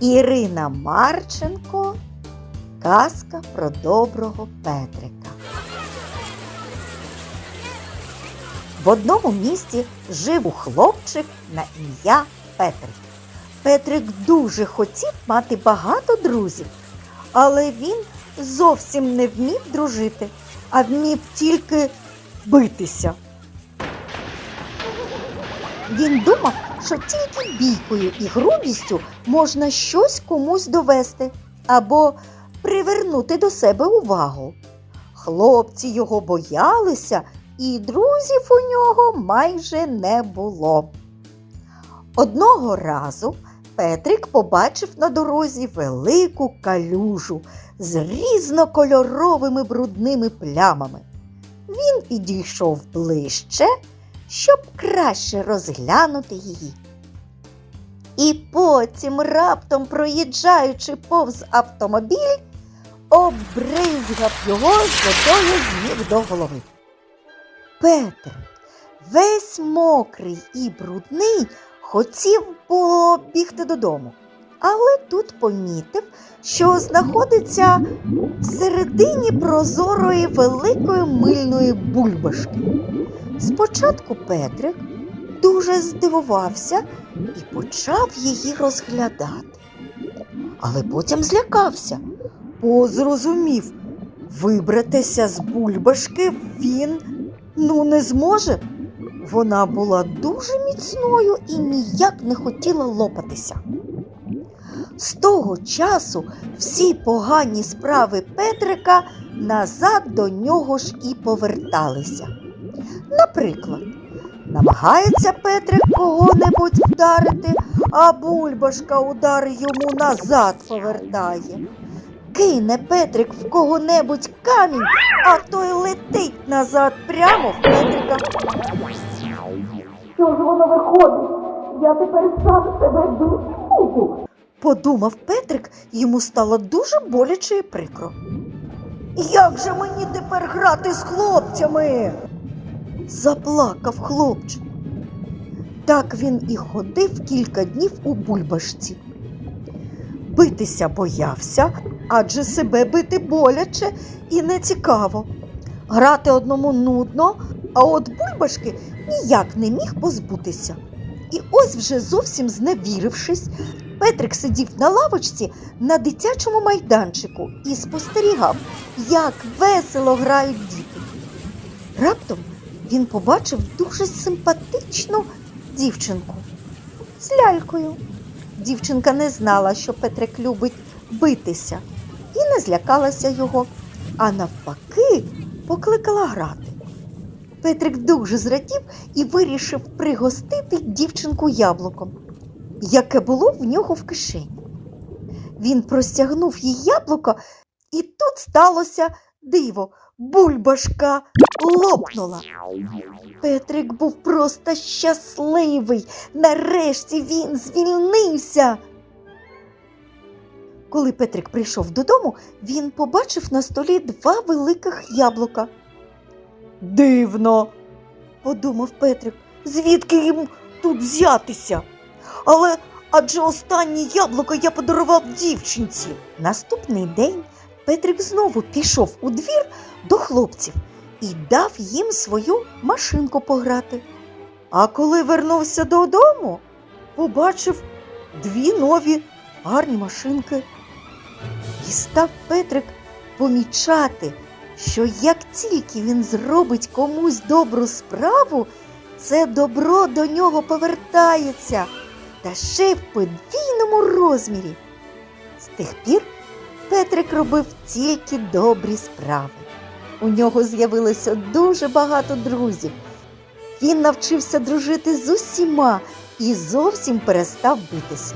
Ірина Марченко. Казка про доброго Петрика. В одному місті жив хлопчик на ім'я Петрик. Петрик дуже хотів мати багато друзів, але він зовсім не вмів дружити, а вмів тільки битися. Він думав, що тільки бійкою і грубістю можна щось комусь довести або привернути до себе увагу. Хлопці його боялися, і друзів у нього майже не було. Одного разу Петрик побачив на дорозі велику калюжу з різнокольоровими брудними плямами. Він підійшов ближче, щоб краще розглянути її. І потім, раптом проїжджаючи повз автомобіль, обризгав його з водою з ніг до голови. Петр, весь мокрий і брудний, хотів було бігти додому, але тут помітив, що знаходиться всередині прозорої великої мильної бульбашки. Спочатку Петрик дуже здивувався і почав її розглядати. Але потім злякався, бо зрозумів, вибратися з бульбашки він ну не зможе. Вона була дуже міцною і ніяк не хотіла лопатися. З того часу всі погані справи Петрика назад до нього ж і поверталися. Наприклад, намагається Петрик кого-небудь вдарити, а бульбашка удари йому назад повертає. Кине Петрик в кого-небудь камінь, а той летить назад прямо в Петрика. Що ж воно виходить? Я тепер сам себе буду. Подумав Петрик, йому стало дуже боляче і прикро. Як же мені тепер грати з хлопцями? Заплакав хлопчик. Так він і ходив кілька днів у бульбашці. Битися боявся, адже себе бити боляче і не цікаво. Грати одному нудно, а от бульбашки ніяк не міг позбутися. І ось вже зовсім зневірившись, Петрик сидів на лавочці на дитячому майданчику і спостерігав, як весело грають діти. Раптом він побачив дуже симпатичну дівчинку з лялькою. Дівчинка не знала, що Петрик любить битися, і не злякалася його, а навпаки, покликала грати. Петрик дуже зрадів і вирішив пригостити дівчинку яблуком, яке було в нього в кишені. Він простягнув їй яблуко, і тут сталося диво. Бульбашка лопнула. Петрик був просто щасливий. Нарешті він звільнився. Коли Петрик прийшов додому, він побачив на столі два великих яблука. Дивно, подумав Петрик, звідки їм тут взятися? Але адже останнє яблуко я подарував дівчинці. Наступний день Петрик знову пішов у двір до хлопців і дав їм свою машинку пограти. А коли вернувся додому, побачив дві нові гарні машинки. І став Петрик помічати, що як тільки він зробить комусь добру справу, це добро до нього повертається, та ще в подвійному розмірі. З тих пір Петрик робив тільки добрі справи. У нього з'явилося дуже багато друзів. Він навчився дружити з усіма і зовсім перестав битися.